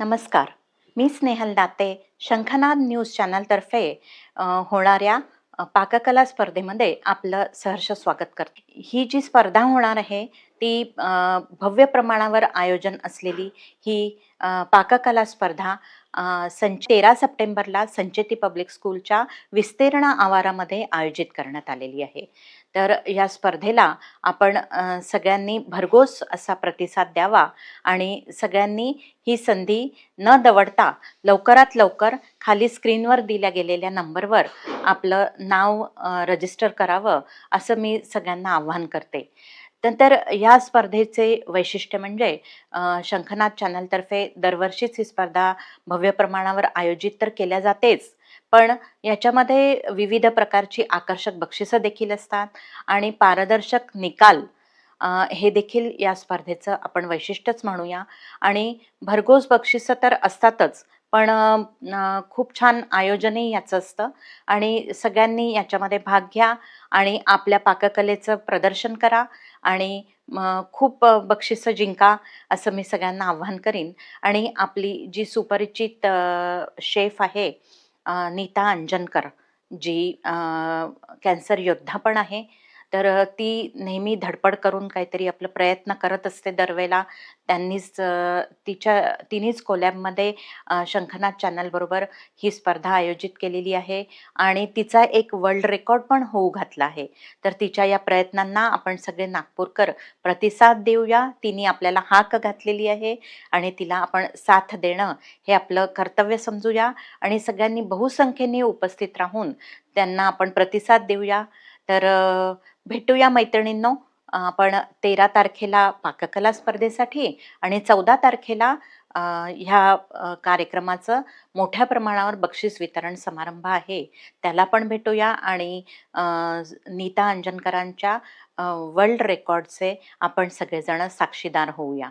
नमस्कार. मी स्नेहल दाते शंखनाद न्यूज चॅनलतर्फे होणाऱ्या पाककला स्पर्धेमध्ये आपलं सहर्ष स्वागत करते. ही जी स्पर्धा होणार आहे ती भव्य प्रमाणावर आयोजन असलेली ही पाककला स्पर्धा संच तेरा सप्टेंबरला संचेती पब्लिक स्कूलच्या विस्तीर्ण आवारामध्ये आयोजित करण्यात आलेली आहे. तर या स्पर्धेला आपण सगळ्यांनी भरघोस असा प्रतिसाद द्यावा आणि सगळ्यांनी ही संधी न दवडता लवकरात लवकर खाली स्क्रीनवर दिल्या गेलेल्या नंबरवर आपलं नाव रजिस्टर करावं असं मी सगळ्यांना आव्हान करते. नंतर या स्पर्धेचे वैशिष्ट्य म्हणजे शंखनाथ चॅनलतर्फे दरवर्षीच ही स्पर्धा भव्य प्रमाणावर आयोजित तर केल्या जातेच पण याच्यामध्ये विविध प्रकारची आकर्षक बक्षिसं देखील असतात आणि पारदर्शक निकाल हे देखील या स्पर्धेचं आपण वैशिष्ट्यच म्हणूया. आणि भरघोस बक्षिसं तर असतातच पण खूप छान आयोजनही याचं असतं. आणि सगळ्यांनी याच्यामध्ये भाग घ्या आणि आपल्या पाककलेचं प्रदर्शन करा आणि खूप बक्षिसं जिंका असं मी सगळ्यांना आव्हान करीन. आणि आपली जी सुपरिचित शेफ आहे नीता अंजनकर जी कॅन्सर योद्धा पण आहे. तर ती नेहमी धडपड करून काहीतरी आपलं प्रयत्न करत असते दरवेळेला. त्यांनीच तिच्या तिनेच कोलॅबमध्ये शंखनाथ चॅनलबरोबर ही स्पर्धा आयोजित केलेली आहे आणि तिचा एक वर्ल्ड रेकॉर्ड पण होऊ घातला आहे. तर तिच्या या प्रयत्नांना आपण सगळे नागपूरकर प्रतिसाद देऊया. तिने आपल्याला हाक घातलेली आहे आणि तिला आपण साथ देणं हे आपलं कर्तव्य समजूया आणि सगळ्यांनी बहुसंख्येने उपस्थित राहून त्यांना आपण प्रतिसाद देऊया. तर भेटूया मैत्रिणींनो. आपण तेरा तारखेला पाककला स्पर्धेसाठी आणि चौदा तारखेला ह्या कार्यक्रमाचं मोठ्या प्रमाणावर बक्षीस वितरण समारंभ आहे. त्याला पण भेटूया आणि नीता अंजनकरांच्या वर्ल्ड रेकॉर्डचे आपण सगळेजण साक्षीदार होऊया.